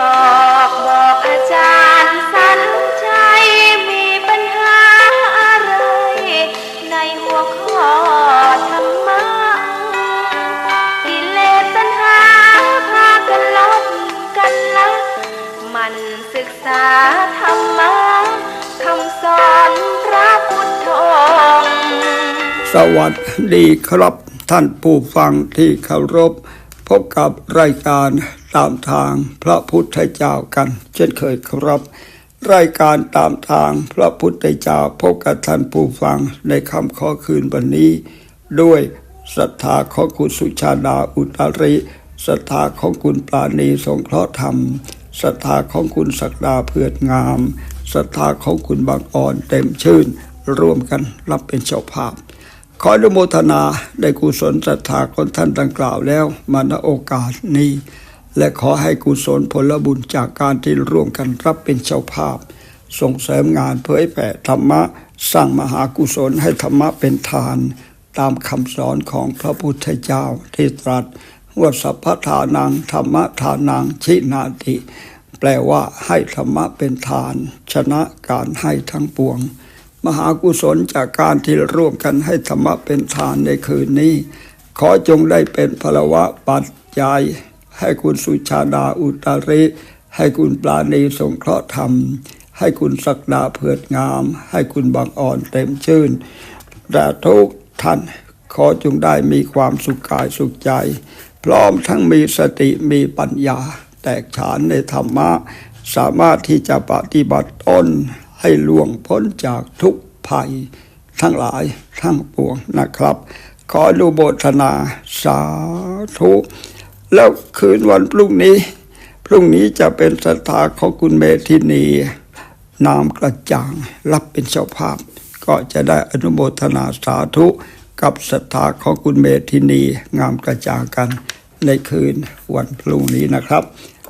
ออกบอกอาจารย์สันชัยมีปัญหาอะไร ในหัวข้อธรรมะกิเลสตัณหาพากันลบกันละมันศึกษาธรรมะคำสอนพระพุทธองค์สวัสดีครับท่านผู้ฟังที่เคารพพบกับรายการ ตามทางพระพุทธเจ้ากัน เช่นเคยครับ รายการตามทางพระพุทธเจ้าพบกับท่านผู้ฟังในคำขอคืนวันนี้ ด้วยศรัทธาของคุณสุชาดาอุตริศรัทธาของคุณปราณีสงเคราะห์ธรรมศรัทธาของคุณศักดาเพื่อดงามศรัทธาของคุณบางอ่อนเต็มชื่น ร่วมกันรับเป็นเจ้าภาพ ขออนุโมทนาได้กุศลศรัทธาของท่านดังกล่าวแล้วมาณโอกาสนี้ และขอให้กุศลผลบุญจากการที่ร่วมกันรับเป็นเจ้าภาพ ส่งเสริมงานเผยแผ่ธรรมะ สร้างมหากุศลให้ธรรมะเป็นทาน ตามคำสอนของพระพุทธเจ้าที่ตรัสว่าสัพพทานังธรรมทานังชินาติ แปลว่าให้ธรรมะเป็นทาน ชนะการให้ทั้งปวง มหากุศลจากการที่ร่วมกันให้ธรรมะเป็นทานในคืนนี้ ขอจงได้เป็นพลวะปัจจัย ให้คุณสุชาดาอุตริ ให้คุณปราณีสงเคราะห์ธรรม ให้คุณศักดาเผือดงาม ให้คุณบางอ่อนเต็มชื่นและทุกท่านขอจงได้มีความสุขกายสุขใจ พร้อมทั้งมีสติมีปัญญา แตกฉานในธรรมะ สามารถที่จะปฏิบัติตนให้ล่วงพ้นจากทุกภัย ทั้งหลายทั้งปวงนะครับ ขออนุโมทนาสาธุ แล้วคืนวันพรุ่งนี้ พรุ่งนี้จะเป็นศรัทธาของคุณเมธินีนามกระจ่างรับเป็นเจ้าภาพ ก็จะได้อนุโมทนาสาธุกับศรัทธาของคุณเมธินีงามกระจ่างกันในคืนวันพรุ่งนี้นะครับ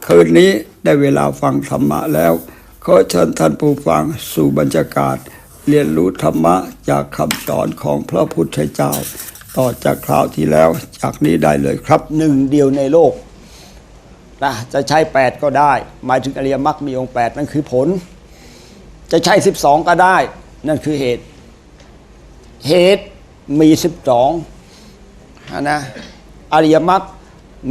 คืนนี้ได้เวลาฟังธรรมะแล้ว ขอเชิญท่านผู้ฟังสู่บรรยากาศ เรียนรู้ธรรมะจากคำสอนของพระพุทธเจ้า ต่อจากคราวที่แล้วจากนี้ได้เลยครับหนึ่งเดียวในโลกนะจะใช้ 8 ก็ได้ หมายถึงอริยมรรคมีองค์ 8 นั่นคือผล จะใช้ 12 ก็ได้ นั่นคือเหตุ เหตุมี 12นะอริยมรรค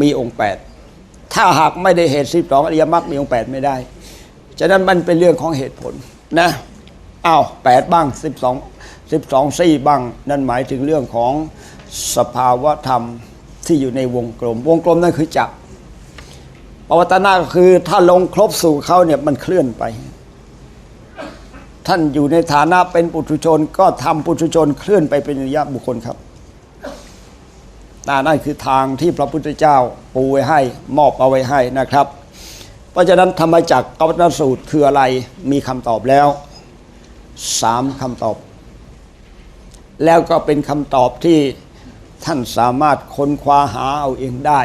มีองค์ 8 ถ้าหากไม่ได้เหตุ 12 อริยมรรคมีองค์ 8 ไม่ได้ ฉะนั้นมันเป็นเรื่องของเหตุผลนะอ้าว8บ้าง 12 12ซี่บ้าง นั่นหมายถึงเรื่องของ สภาวะธรรมที่อยู่ในวงกลม วงกลมนั่นคือจักรปวัตนาคือถ้าลงครบสู่เขาเนี่ยมันเคลื่อนไป ท่านอยู่ในฐานะเป็นปุถุชน ก็ทำปุถุชนเคลื่อนไปเป็นอริยบุคคลครับน่านั่นคือทางที่พระพุทธเจ้าปูไว้ให้มอบเอาไว้ให้นะครับ เพราะฉะนั้นธรรมจักรอวัตนสูตรคืออะไรมีคำตอบแล้วสามคำตอบ แล้วก็เป็นคำตอบที่ ท่านสามารถค้นคว้าหาเอาเองได้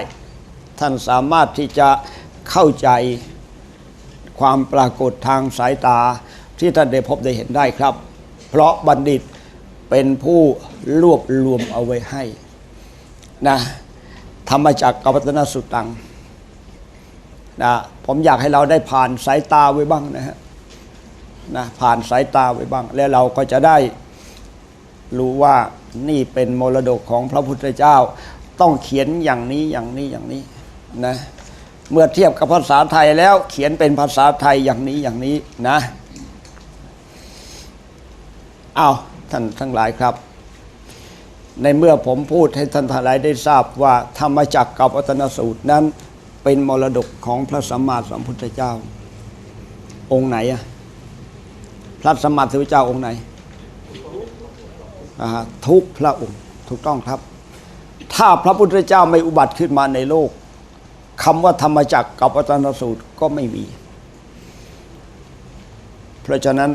ท่านสามารถที่จะเข้าใจความปรากฏทางสายตาที่ท่านได้พบได้เห็นได้ครับ เพราะบัณฑิตเป็นผู้รวบรวมเอาไว้ให้นะธรรมจักรกวัตนสุตังนะผมอยากให้เราได้ผ่านสายตาไว้บ้างนะฮะนะผ่านสายตาไว้บ้าง แล้วเราก็จะได้ รู้ว่านี่เป็นมรดกของพระพุทธเจ้า ต้องเขียนอย่างนี้อย่างนี้อย่างนี้นะเมื่อเทียบกับภาษาไทยแล้วเขียนเป็นภาษาไทยอย่างนี้อย่างนี้นะเอาท่านทั้งหลายครับ ในเมื่อผมพูดให้ท่านทั้งหลายได้ทราบว่าธรรมจักรกับวัตนสูตรนั้นเป็นมรดกของพระสัมมาสัมพุทธเจ้า องค์ไหนอะพระสัมมาสัมพุทธเจ้าองค์ไหน ทุกพระองค์ถูกต้องครับ ถ้าพระพุทธเจ้าไม่อุบัติขึ้นมาในโลกคำว่าธรรมจักรกับวัตนสูตรก็ไม่มี เพราะฉะนั้น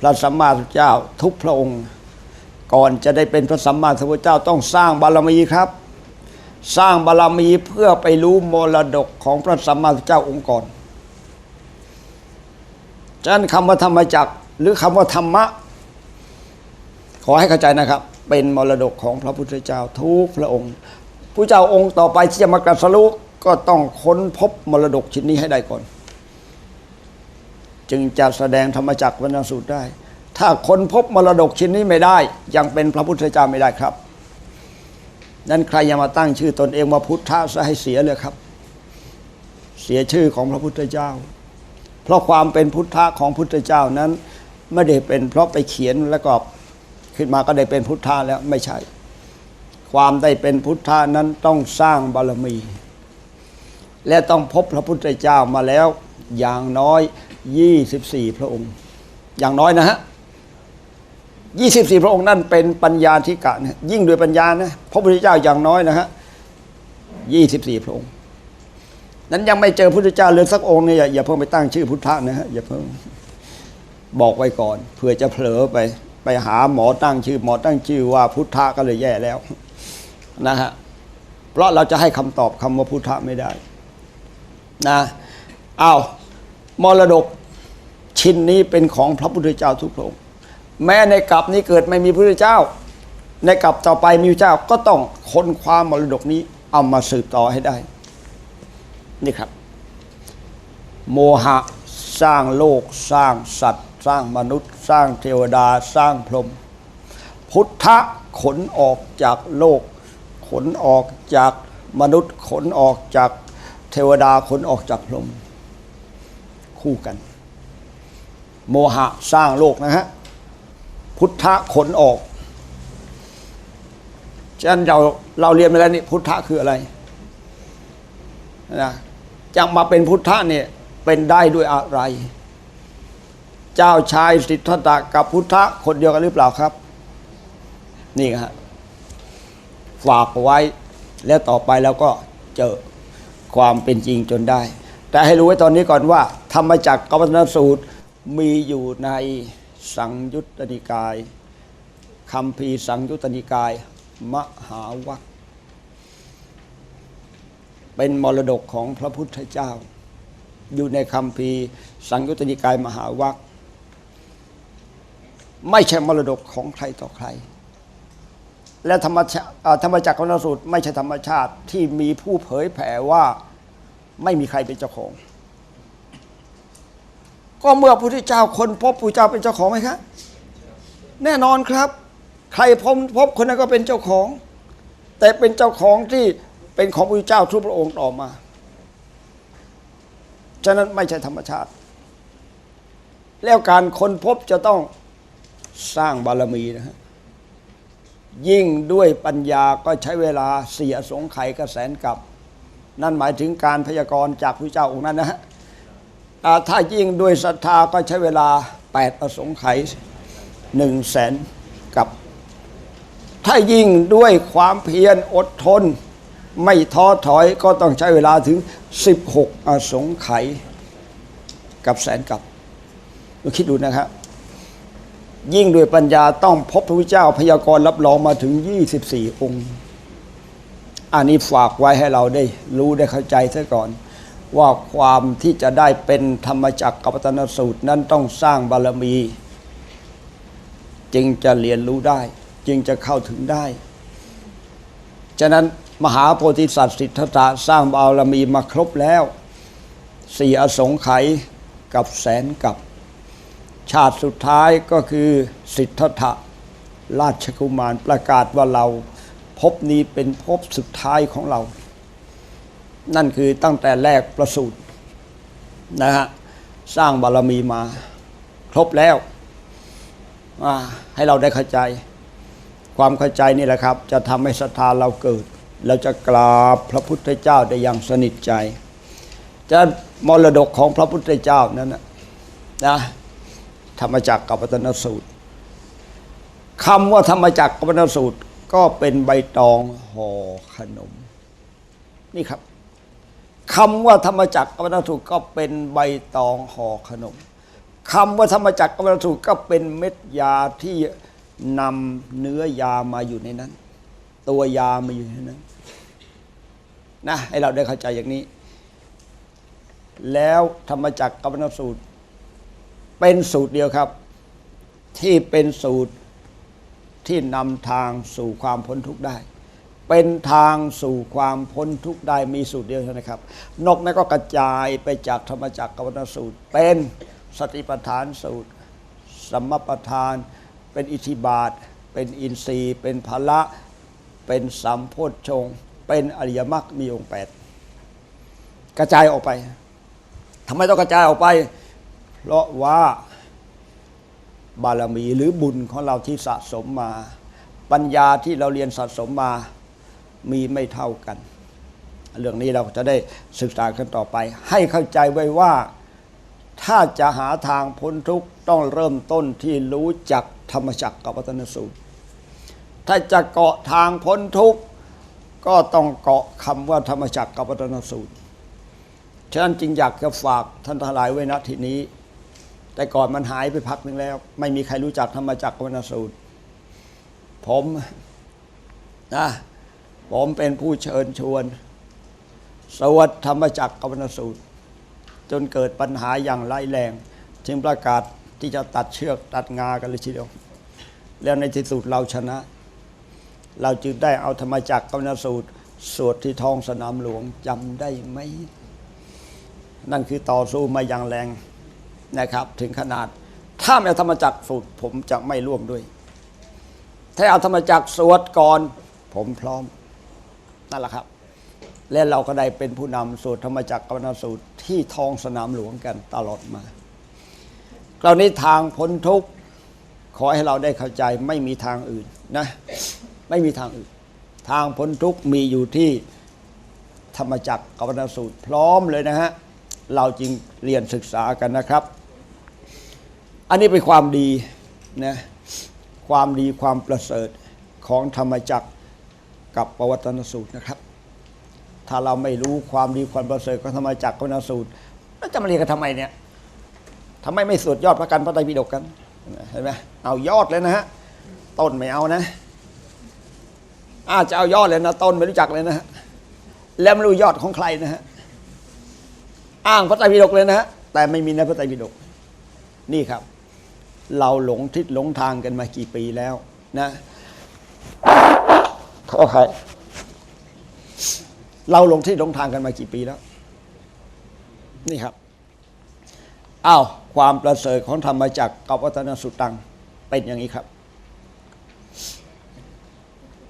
พระสัมมาสัมพุทธเจ้าทุกพระองค์ ก่อนจะได้เป็นพระสัมมาสัมพุทธเจ้าต้องสร้างบารมีครับ สร้างบารมีเพื่อไปรู้มรดกของพระสัมมาสัมพุทธเจ้าองค์ก่อนฉะนั้นคำว่าธรรมจักรหรือคำว่าธรรมะ ขอให้เข้าใจนะครับ เป็นมรดกของพระพุทธเจ้าทุกพระองค์ผู้เจ้าองค์ต่อไปที่จะมากรัสรู้ก็ต้องค้นพบมรดกชิ้นนี้ให้ได้ก่อน จึงจะแสดงธรรมจักรวรรณสูตรได้ ถ้าค้นพบมรดกชิ้นนี้ไม่ได้ ยังเป็นพระพุทธเจ้าไม่ได้ครับนั้นใครอย่ามาตั้งชื่อตนเองว่าพุทธะซะให้เสียเลยครับ เสียชื่อของพระพุทธเจ้า เพราะความเป็นพุทธะของพุทธเจ้านั้นไม่ได้เป็นเพราะไปเขียนแล้วก็ ขึ้นมาก็ได้เป็นพุทธะแล้วไม่ใช่ ความได้เป็นพุทธะนั้นต้องสร้างบารมี และต้องพบพระพุทธเจ้ามาแล้ว อย่างน้อย 24 พระองค์ อย่างน้อยนะฮะ24พระองค์นั่นเป็นปัญญาธิกะนะยิ่งด้วยปัญญานะพระพุทธเจ้าอย่างน้อยนะฮะ24พระองค์ นั้นยังไม่เจอพุทธเจ้าเลยสักองค์เนี่ยอย่าอย่าเพิ่งไปตั้งชื่อพุทธะนะฮะอย่าเพิ่งบอกไว้ก่อนเผื่อจะเผลอไป ไปหาหมอตั้งชื่อ หมอตั้งชื่อว่าพุทธะก็เลยแย่แล้วนะฮะเพราะเราจะให้คำตอบคำว่าพุทธะไม่ได้นะเอามรดกชิ้นนี้เป็นของพระพุทธเจ้าทุกพระองค์แม้ในกลับนี้เกิดไม่มีพระพุทธเจ้า ในกลับต่อไปมีพระเจ้าก็ต้องค้นคว้ามรดกนี้เอามาสืบต่อให้ได้ นี่ครับ โมหะสร้างโลกสร้างสัตว์ สร้างมนุษย์ สร้างเทวดาสร้างพรหมพุทธะขนออกจากโลก ขนออกจากมนุษย์ ขนออกจากเทวดาขนออกจากพรหมคู่กัน โมหะสร้างโลกนะฮะพุทธะขนออกฉะนั้นเราเราเรียนไปแล้วนี่พุทธะคืออะไรนะจะมาเป็นพุทธะเนี่ยเป็นได้ด้วยอะไร เจ้าชายสิทธัตถะกับพุทธะคนเดียวกันหรือเปล่าครับ นี่ฮะฝากไว้แล้วต่อไปเราก็เจอความเป็นจริงจนได้ แต่ให้รู้ไว้ตอนนี้ก่อนว่า ธรรมจักรกัปวัฒนสูตรมีอยู่ในสังยุตตนิกายคำพีสังยุตตนิกาย มหาวัคเป็นมรดกของพระพุทธเจ้า อยู่ในคำพีสังยุตตนิกายมหาวัค ไม่ใช่มรดกของใครต่อใคร และธรรมชาอ่าธรรมจักรของนสูตร ไม่ใช่ธรรมชาติที่มีผู้เผยแผ่ว่าไม่มีใครเป็นเจ้าของ ก็เมื่อพระพุทธเจ้าคนพบพระเจ้าเป็นเจ้าของไหมครับแน่นอนครับ ใครพบพบคนนั้นก็เป็นเจ้าของ แต่เป็นเจ้าของที่เป็นของพระพุทธเจ้าทุกพระองค์ต่อมาฉะนั้นไม่ใช่ธรรมชาติ แล้วการค้นพบจะต้อง สร้างบารมีนะฮะยิ่งด้วยปัญญาก็ใช้เวลาเสียสงไขกระแสนกับ นั่นหมายถึงการพยากรณ์จากพระเจ้าองค์นั้นนะฮะถ้ายิ่งด้วยศรัทธาก็ใช้เวลาแปดอสงไขยหนึ่งแสนกับ ถ้ายิ่งด้วยความเพียรอดทน ไม่ท้อถอยก็ต้องใช้เวลาถึง 16 อสงไขยกับแสนกับเราคิดดูนะครับ ยิ่งด้วยปัญญาต้องพบพระพุทธเจ้าพยากรณ์รับรองมาถึง 24 องค์ อันนี้ฝากไว้ให้เราได้รู้ได้เข้าใจซะก่อน ว่าความที่จะได้เป็นธรรมจักรกัปวัตนสูตรนั้นต้องสร้างบารมี จึงจะเรียนรู้ได้ จึงจะเข้าถึงได้ ฉะนั้นมหาโพธิสัตว์สิทธัตถะสร้างบารมีมาครบแล้วสี่อสงไขยกับแสนกับ ชาติสุดท้ายก็คือสิทธัตถะราชกุมารประกาศว่าเราพบนี้เป็นพบสุดท้ายของเรา นั่นคือตั้งแต่แรกประสูตินะฮะสร้างบารมีมา ครบแล้ว ให้เราได้เข้าใจ ความเข้าใจนี่แหละครับ จะทำให้ศรัทธาเราเกิด เราจะกราบพระพุทธเจ้าได้อย่างสนิทใจ จะมรดกของพระพุทธเจ้านั้นนะนะ ธรรมจักรกับวัตนสูตรคำว่าธรรมจักรกับวัตนสูตร ก็เป็นใบตองห่อขนม นี่ครับคำว่าธรรมจักรกับวัตนสูตรก็เป็นใบตองห่อขนมคำว่าธรรมจักรกับวัตนสูตรก็เป็นเม็ดยาที่นำเนื้อยามาอยู่ในนั้น ตัวยามาอยู่ในนั้นนะให้เราได้เข้าใจอย่างนี้ แล้วธรรมจักรกับวัตนสูตร เป็นสูตรเดียวครับ ที่เป็นสูตรที่นำทางสู่ความพ้นทุกข์ได้ เป็นทางสู่ความพ้นทุกข์ได้มีสูตรเดียวเท่านั้นครับ นกนั้นก็กระจายไปจากธรรมจักรกับวัฏสูตร เป็นสติปัฏฐานสูตรสัมมประธาน เป็นอิทธิบาท เป็นอินทรีย์ เป็นพละเป็นสัมโพชฌงเป็นอริยมรรคมีองค์แปดกระจายออกไปทำไมต้องกระจายออกไป เพราะว่าบารมีหรือบุญของเราที่สะสมมา ปัญญาที่เราเรียนสะสมมามีไม่เท่ากัน เรื่องนี้เราจะได้ศึกษากันต่อไป ให้เข้าใจไว้ว่า ถ้าจะหาทางพ้นทุกข์ต้องเริ่มต้นที่รู้จักธรรมจักรกับวัตนสูตร ถ้าจะเกาะทางพ้นทุกข์ก็ต้องเกาะคำว่าธรรมจักรกับวัตนสูตรฉะนั้นจึงอยากจะฝากท่านทั้งหลายไว้ณที่นี้ แต่ก่อนมันหายไปพักหนึ่งแล้ว ไม่มีใครรู้จักธรรมจักรกับวัตนสูตร ผมนะผมเป็นผู้เชิญชวน สวดธรรมจักรกับวัตนสูตร จนเกิดปัญหาอย่างร้ายแรงจึงประกาศที่จะตัดเชือกตัดงากันเลยทีเดียวแล้วในที่สุดเราชนะ เราจึงได้เอาธรรมจักรกำนสูตร สวดที่ท้องสนามหลวงจำได้ไหมนั่นคือต่อสู้มาอย่างแรง นะครับ ถึงขนาด ถ้าไม่เอาธรรมจักรสูตรผมจะไม่ร่วมด้วย ถ้าเอาธรรมจักรสวดก่อน ผมพร้อมนั่นแหละครับ และเราก็ได้เป็นผู้นำสวดธรรมจักรกรณสูตรที่ท้องสนามหลวงกันตลอดมาคราวนี้ทางพ้นทุกข์ขอให้เราได้เข้าใจไม่มีทางอื่นนะไม่มีทางอื่น ทางพ้นทุกข์มีอยู่ที่ธรรมจักรกรณสูตรพร้อมเลยนะฮะ เราจรึงเรียนศึกษากันนะครับ อันนี้เป็นความดีนะความดีความประเสริฐของธรรมจักรกับปวัตนสูตรนะครับ ถ้าเราไม่รู้ความดีความประเสริฐของธรรมจักรกนสูตรแล้วจะมาเรียนกันทำไมเนี่ยทำไมไม่สวดยอดพระกันพระไตรปิฎกกันเห็นไหมเอายอดเลยนะฮะต้นไม่เอานะอาจะเอายอดเลยนะต้นไม่รู้จักเลยนะฮะแล้วไม่รู้ยอดของใครนะฮะอ้างพระไตรปิฎกเลยนะฮะแต่ไม่มีในพระไตรปิฎกนี่ครับ เราหลงทิศหลงทางกันมากี่ปีแล้วนะขอใครเราหลงที่ลงทางกันมากี่ปีแล้ว นี่ครับอ้าวความประเสริฐของธรรมจักรกับวัฒนสุตังเป็นอย่างนี้ครับ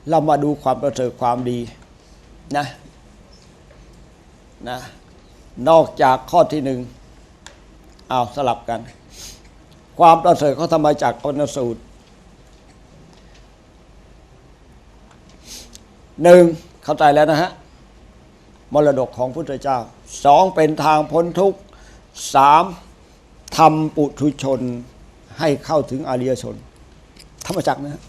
เรามาดูความประเสริฐความดีนะนะนอกจากข้อที่หนึ่งเอาสลับกัน ความประเสริฐของธรรมจักรกนสูตรหนึ่งเข้าใจแล้วนะฮะมรดกของพุทธเจ้าสองเป็นทางพ้นทุกข์สามทำปุถุชนให้เข้าถึงอริยชน ธรรมจักรนะฮะ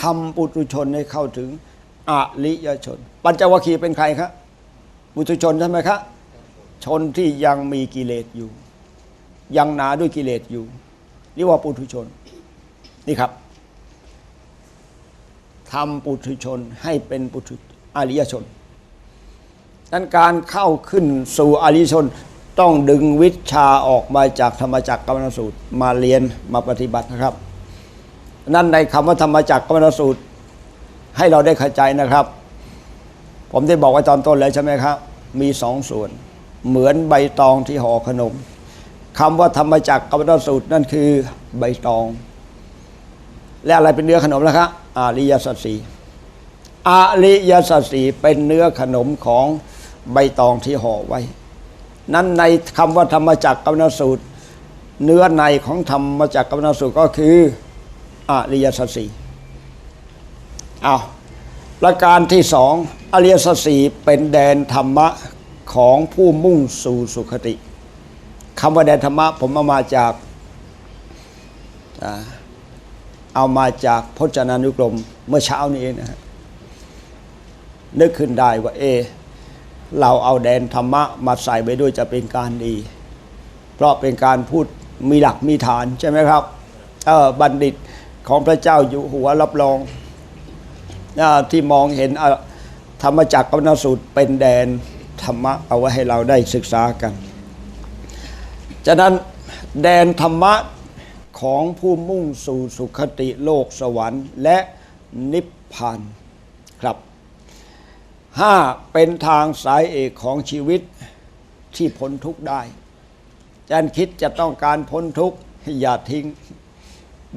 ทำปุถุชนให้เข้าถึงอริยชน ปัญจวัคคีย์เป็นใครครับปุถุชนใช่ไหมครับ ชนที่ยังมีกิเลสอยู่ ยังหนาด้วยกิเลสอยู่เรียกว่าปุถุชน นี่ครับทำปุถุชนให้เป็นปุถุอริยชนนั้นการเข้าขึ้นสู่อริยชนต้องดึงวิชาออกมาจากธรรมจักรกรรมสูตรมาเรียนมาปฏิบัตินะครับ นั่นในคำว่าธรรมจักรกรรมสูตร ให้เราได้เข้าใจนะครับ ผมได้บอกไว้ตอนต้นแล้วใช่ไหมครับ มีสองส่วน เหมือนใบตองที่ห่อขนมคำว่าธรรมจักรกรรมสูตรนั่นคือใบตอง และอะไรเป็นเนื้อขนมล่ะครับอาริยสัจสีอาริยสัจสีเป็นเนื้อขนมของใบตองที่ห่อไว้ นั้นในคำว่าธรรมจักรกรรมสูตร เนื้อในของธรรมจักรกรรมสูตรก็คืออาริยสัจสีเอาประการที่สองอริยสัจสีเป็นแดนธรรมะ ของผู้มุ่งสู่สุขติคำว่าแดนธรรมะผมเอามาจากเอามาจากพจนานุกรมเมื่อเช้านี้นะฮะนึกขึ้นได้ว่าเอ เราเอาแดนธรรมะมาใส่ไปด้วยจะเป็นการดี เพราะเป็นการพูดมีหลักมีฐานใช่ไหมครับเออบัณฑิตของพระเจ้าอยู่หัวรับรองอที่มองเห็นธรรมจักรกรณสูตรเป็นแดน ธรรมะเอาไว้ให้เราได้ศึกษากัน ฉะนั้นแดนธรรมะของผู้มุ่งสู่สุขติโลกสวรรค์ และนิพพานครับห้าเป็นทางสายเอกของชีวิตที่พ้นทุกข์ได้จันคิดจะต้องการพ้นทุกข์อย่าทิ้ง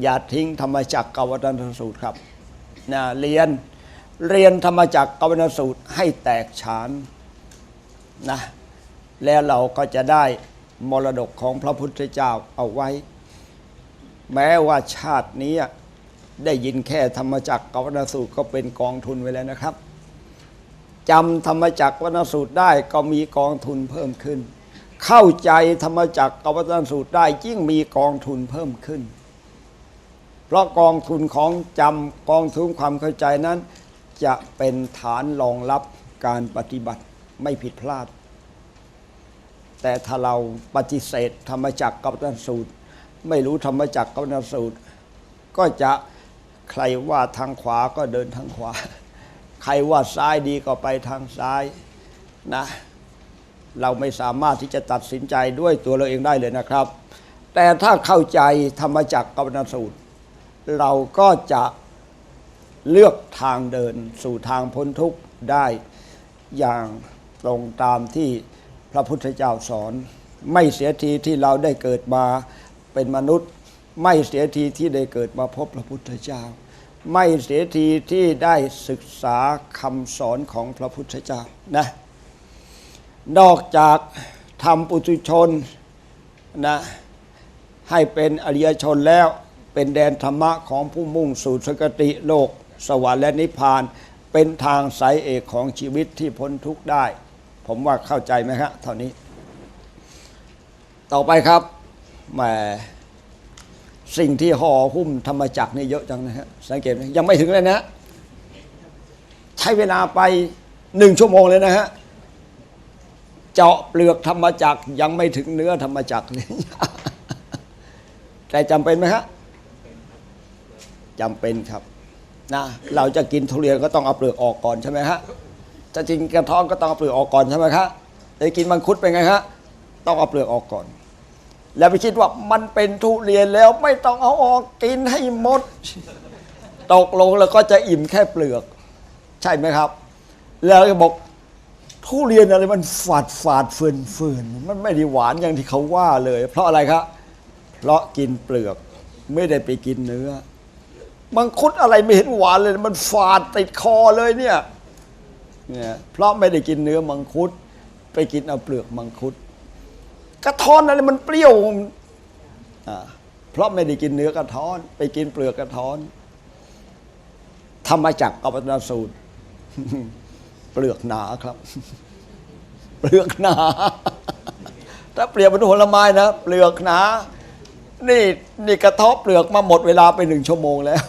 อย่าทิ้งธรรมจักรกวัตนสูตรครับนะเรียนเรียนธรรมจักรกวัตนสูตรให้แตกฉาน นะแล้วเราก็จะได้มรดกของพระพุทธเจ้าเอาไว้ แม้ว่าชาตินี้ได้ยินแค่ธรรมจักรกวัตนสูตรก็เป็นกองทุนไว้แล้วนะครับจำธรรมจักรกวัตนสูตรได้ก็มีกองทุนเพิ่มขึ้น เข้าใจธรรมจักรกวัตนสูตรได้ยิ่งมีกองทุนเพิ่มขึ้น เพราะกองทุนของจำกองทุนความเข้าใจนั้น จะเป็นฐานรองรับการปฏิบัติ ไม่ผิดพลาด แต่ถ้าเราปฏิเสธธรรมจักรกับตันสูตร ไม่รู้ธรรมจักรกับตันสูตร ก็จะใครว่าทางขวาก็เดินทางขวา ใครว่าซ้ายดีก็ไปทางซ้ายนะ เราไม่สามารถที่จะตัดสินใจด้วยตัวเราเองได้เลยนะครับ แต่ถ้าเข้าใจธรรมจักรกับตันสูตร เราก็จะเลือกทางเดินสู่ทางพ้นทุกข์ได้อย่าง ตรงตามที่พระพุทธเจ้าสอน ไม่เสียทีที่เราได้เกิดมาเป็นมนุษย์ ไม่เสียทีที่ได้เกิดมาพบพระพุทธเจ้า ไม่เสียทีที่ได้ศึกษาคำสอนของพระพุทธเจ้านะนอกจากทำปุถุชนนะให้เป็นอริยชนแล้วเป็นแดนธรรมะของผู้มุ่งสู่สกติโลก สวรรค์และนิพพาน เป็นทางสายเอกของชีวิตที่พ้นทุกข์ได้ ผมว่าเข้าใจไหมครับเท่านี้ ต่อไปครับแหมสิ่งที่ห่อหุ้มธรรมจักรนี่เยอะจังนะฮะสังเกตไหมยังไม่ถึงเลยนะ ใช้เวลาไปหนึ่งชั่วโมงเลยนะฮะเจาะเปลือกธรรมจักรยังไม่ถึงเนื้อธรรมจักรเลยแต่จำเป็นไหมฮะจำเป็นครับนะเราจะกินทุเรียนก็ต้องเอาเปลือกออกก่อนใช่ไหมฮะ จะกินกระท้อนก็ต้องเอาเปลือกออกก่อนใช่ไหมครับจะกินมังคุดเป็นไงฮะต้องเอาเปลือกออกก่อน แล้วไปคิดว่ามันเป็นทุเรียนแล้วไม่ต้องเอาออกกินให้หมด ตกลงแล้วก็จะอิ่มแค่เปลือก ใช่ไหมครับ แล้วก็บอกทุเรียนอะไรมันฝาดฝาดเฟื่อนเฟื่อนมันไม่ได้หวานอย่างที่เขาว่าเลย เพราะอะไรครับเพราะกินเปลือกไม่ได้ไปกินเนื้อมังคุดอะไรไม่เห็นหวานเลย มันฝาดติดคอเลยเนี่ย เนี่ยเพราะไม่ได้กินเนื้อมังคุด ไปกินเอาเปลือกมังคุด กระท้อนอะไรมันเปรี้ยวอ่าเพราะไม่ได้กินเนื้อกระท้อน ไปกินเปลือกกระท้อนทำมาจากกัปปนาสูตร เปลือกหนาครับ เปลือกหนา ถ้าเปรียบเป็นผลไม้นะเปลือกหนา นี่นี่กระทบเปลือกมาหมดเวลาไปหนึ่งชั่วโมงแล้ว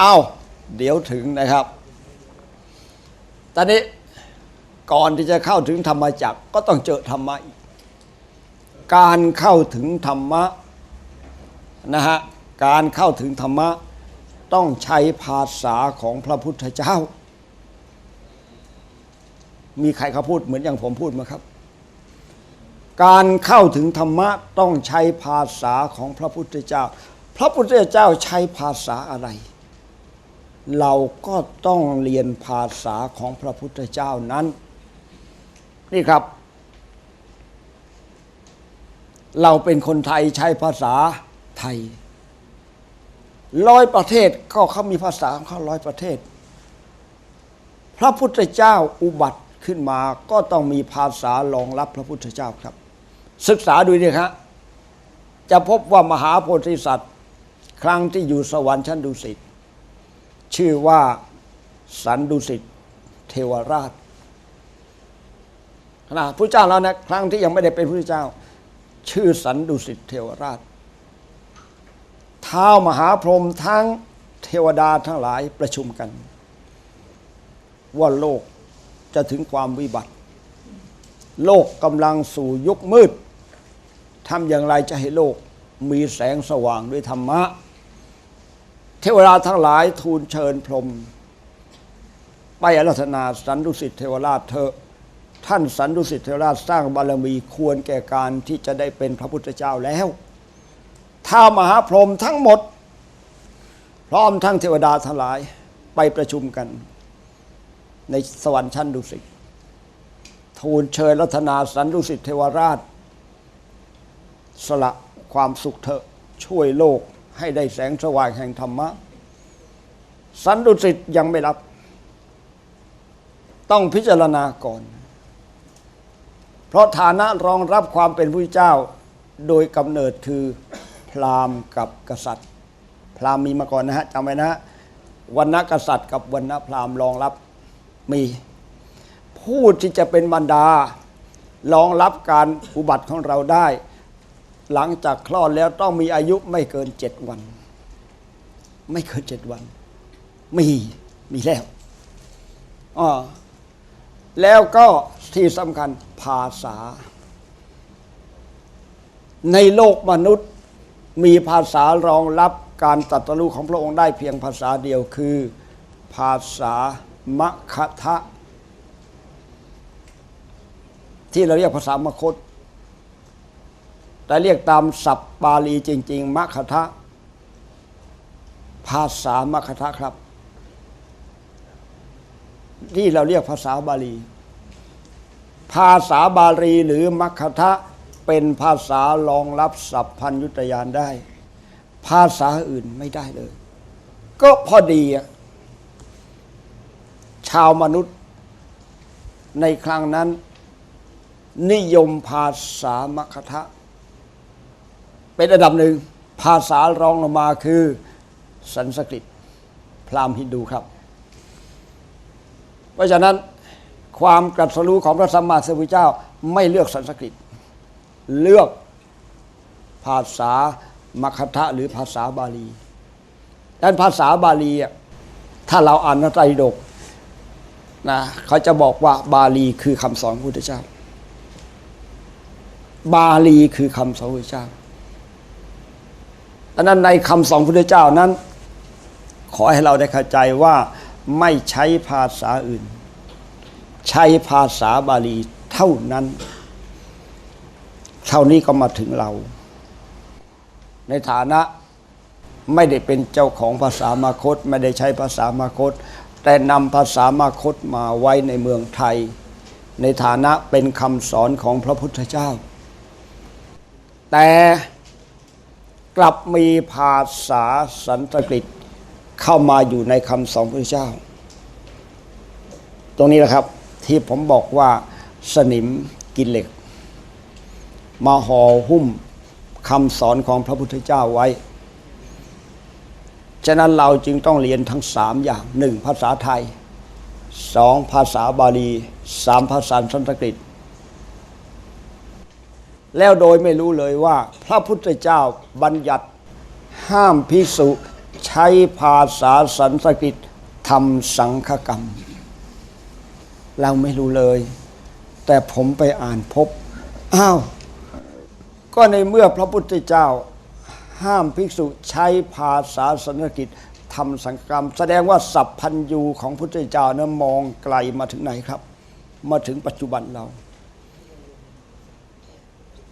เอ้า เดี๋ยวถึงนะครับ ตอนนี้ก่อนที่จะเข้าถึงธรรมจักรก็ต้องเจอธรรมะกการเข้าถึงธรรมะนะฮะการเข้าถึงธรรมะต้องใช้ภาษาของพระพุทธเจ้า มีใครเขาพูดเหมือนอย่างผมพูดไหมครับ การเข้าถึงธรรมะต้องใช้ภาษาของพระพุทธเจ้า พระพุทธเจ้าใช้ภาษาอะไร เราก็ต้องเรียนภาษาของพระพุทธเจ้านั้น นี่ครับ เราเป็นคนไทยใช้ภาษาไทยร้อยประเทศก็เขามีภาษาของเขาร้อยประเทศ พระพุทธเจ้าอุบัติขึ้นมาก็ต้องมีภาษารองรับพระพุทธเจ้าครับ ศึกษาดูดิครับจะพบว่ามหาโพธิสัตว์ ครั้งที่อยู่สวรรค์ชั้นดุสิต ชื่อว่าสันดุสิตเทวราชนะพระเจ้าแล้วนะครั้งที่ยังไม่ได้เป็นพระเจ้า ชื่อสันดุสิตเทวราชเท้ามหาพรหมทั้งเทวดาทั้งหลายประชุมกัน ว่าโลกจะถึงความวิบัติ โลกกำลังสู่ยุคมืดทำอย่างไรจะให้โลกมีแสงสว่างด้วยธรรมะ ทวดาทั้งหลายทูลเชิญพรม ไปอารัธนาสันดุสิตเทวราชเถอะท่านสันดุสิตเทวราชสร้างบารมีควรแก่การที่จะได้เป็นพระพุทธเจ้าแล้วถ้ามหาพรหมทั้งหมด พร้อมทั้งเทวดาทั้งหลายไปประชุมกัน ในสวรรค์ชั้นดุสิตทูลเชิญรัตนาสันดุสิตเทวราช สละความสุขเถอะช่วยโลก ให้ได้แสงสว่างแห่งธรรมะ สันดุสิตยังไม่รับ ต้องพิจารณาก่อน เพราะฐานะรองรับความเป็นผู้เจ้า โดยกำเนิดคือพราหมณ์กับกษัตริย์ พราหมณ์มีมาก่อนนะฮะจำไว้นะวันณกษัตริย์ กับวันณพราหมณ์รองรับมี ผู้ที่จะเป็นบรรดารองรับการอุบัติของเราได้ หลังจากคลอดแล้วต้องมีอายุไม่เกินเจ็ดวัน ไม่เกินเจ็ดวัน มีมีแล้วอ๋อแล้วก็ที่สำคัญภาษา ในโลกมนุษย์มีภาษารองรับการตรัสรู้ของพระองค์ได้เพียงภาษาเดียวคือ ภาษามคทะที่เราเรียกภาษามคต แต่เรียกตามศัพท์บาลีจริง ๆมัคทะภาษามัคทะครับ ที่เราเรียกภาษาบาลี ภาษาบาลีหรือมัคคทะเป็นภาษารองรับสัพพัญยุตยานได้ ภาษาอื่นไม่ได้เลย ก็พอดีอะชาวมนุษย์ในครั้งนั้น นิยมภาษามัคคทะ เป็นอันดับหนึ่งภาษารองลงมาคือสันสกฤต พราหมณ์ฮินดูครับ เพราะฉะนั้นความกรัสรู้ของพระสัมมาสัมพุทธเจ้าไม่เลือกสันสกฤต เลือกภาษามคทะหรือภาษาบาลีดังนั้นภาษาบาลีอะถ้าเราอ่านพระไตรปิฎกนะเขาจะบอกว่าบาลีคือคำสอนพระพุทธเจ้า บาลีคือคำสอนพระพุทธเจ้า ดังนั้นในคำสอนพระพุทธเจ้านั้น ขอให้เราได้เข้าใจว่าไม่ใช้ภาษาอื่น ใช้ภาษาบาลีเท่านั้น เท่านี้ก็มาถึงเรา ในฐานะไม่ได้เป็นเจ้าของภาษามาคต ไม่ได้ใช้ภาษามาคต แต่นำภาษามาคตมาไว้ในเมืองไทย ในฐานะเป็นคำสอนของพระพุทธเจ้า แต่ กลับมีภาษาสันสกฤตเข้ามาอยู่ในคำสอนพระพุทธเจ้า ตรงนี้แหละครับที่ผมบอกว่าสนิมกินเหล็ก มาห่อหุ้มคำสอนของพระพุทธเจ้าไว้ ฉะนั้นเราจึงต้องเรียนทั้งสามอย่างหนึ่งภาษาไทยสองภาษาบาลีสามภาษาสันสกฤต แล้วโดยไม่รู้เลยว่า พระพุทธเจ้าบัญญัติห้ามพิสุใช้ภาษาสันสกฤตทำสังฆกรรม เราไม่รู้เลย แต่ผมไปอ่านพบ อ้าว ก็ในเมื่อพระพุทธเจ้า ห้ามภิกษุใช้ภาษาสันสกฤตทำสังฆกรรม แสดงว่าสัพพัญยูของพุทธเจ้านะมองไกลมาถึงไหนครับ มาถึงปัจจุบันเรา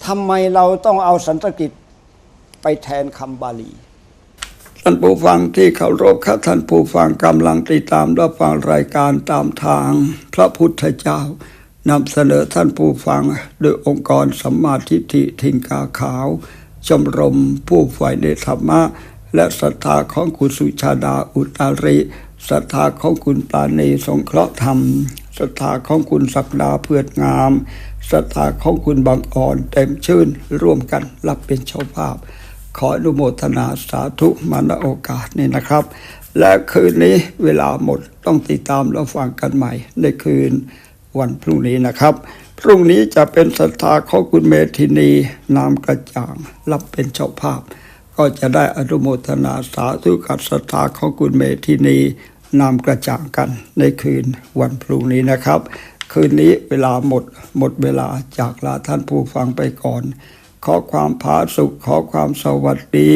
ทำไมเราต้องเอาสันสกฤตไปแทนคำบาลี ท่านผู้ฟังที่เคารพครับท่านผู้ฟังกำลังติดตามรับฟังรายการตามทาง พระพุทธเจ้านำเสนอท่านผู้ฟังโดยองค์กรสัมมาทิฏฐิทิงกาขาว ชมรมผู้ฝ่ายในธรรมะ และศรัทธาของคุณสุชาดาอุตาริศรัทธาของคุณปาณีสงเคราะห์ธรรม ศรัทธาของคุณศักดาเพื่อนงามศรัทธาของคุณบางอ่อนเต็มชื่นร่วมกันรับเป็นเจ้าภาพ ขออนุโมทนาสาธุมาณโอกาสนี้นะครับ และคืนนี้เวลาหมดต้องติดตามแล้วฟังกันใหม่ ในคืนวันพรุ่งนี้นะครับ พรุ่งนี้จะเป็นศรัทธาของคุณเมธินีนามกระจ่าง รับเป็นเจ้าภาพ ก็จะได้อนุโมทนาสาธุกับศรัทธาของคุณเมธินี นามกระจ่างกันในคืนวันพรุ่งนี้นะครับ คืนนี้เวลาหมดหมดเวลาจากลาท่านผู้ฟังไปก่อน ขอความผาสุข ขอความสวัสดี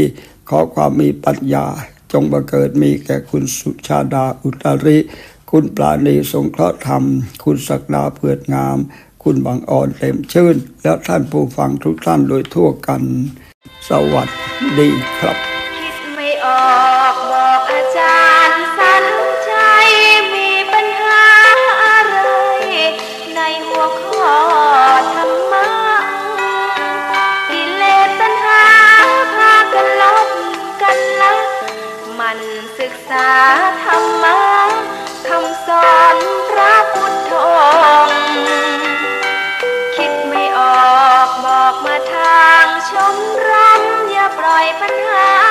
ขอความมีปัญญา จงบังเกิดมีแก่คุณสุชาดาอุตริ คุณปราณีสงเคราะห์ธรรม คุณศักดาเผือดงาม คุณบางอ่อนเต็มชื่น และท่านผู้ฟังทุกท่านโดยทั่วกัน สวัสดีครับาธรรมะคำสอนพระพุทธองค์คิดไม่ออกบอกมาทางชมรมอย่าปล่อยปัญหา